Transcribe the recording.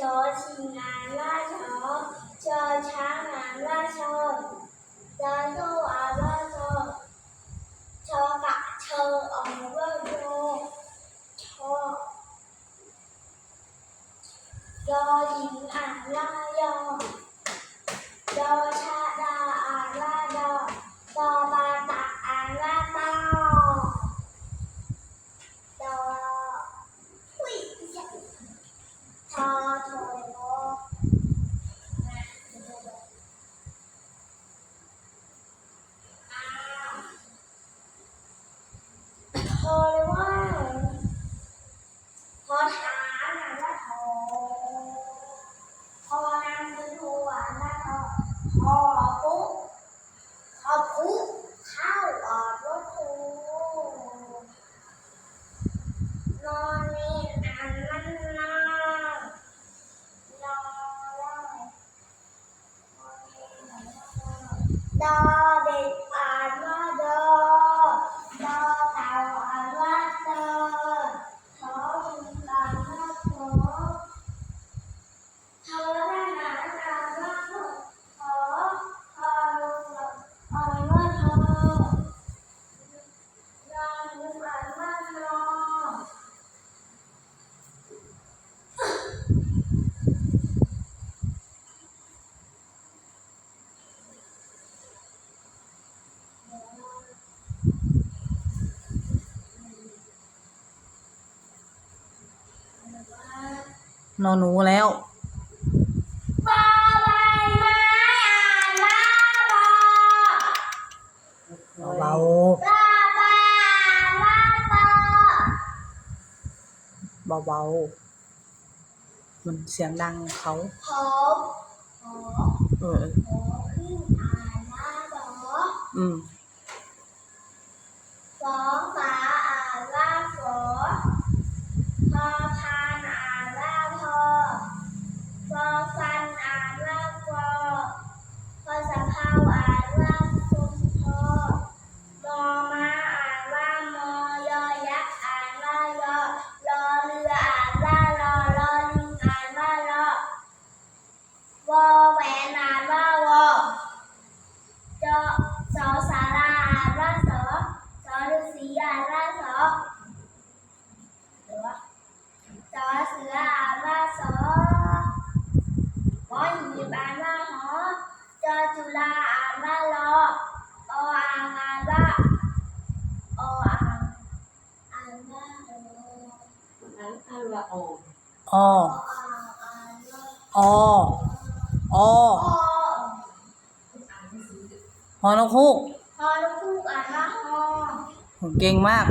chó chỉ ngàn la chó chó chá ngàn la chó giá sâu à la chó chó cả chó ở vơ vô chó do dính ản la do do cha đa พอปุ๊บพอปุ๊บเข้าออกรถตู้นอนนี่อันนั้นนอนนอนได้นอน นอนหนูแล้วเบาเบาๆมันเสียงดังเขาเอออืม ออ่างอ่างหน้าอ่างอ่างละออออออฮอนกฮูกฮอนกฮูกอ่านว่าฮอเก่งมาก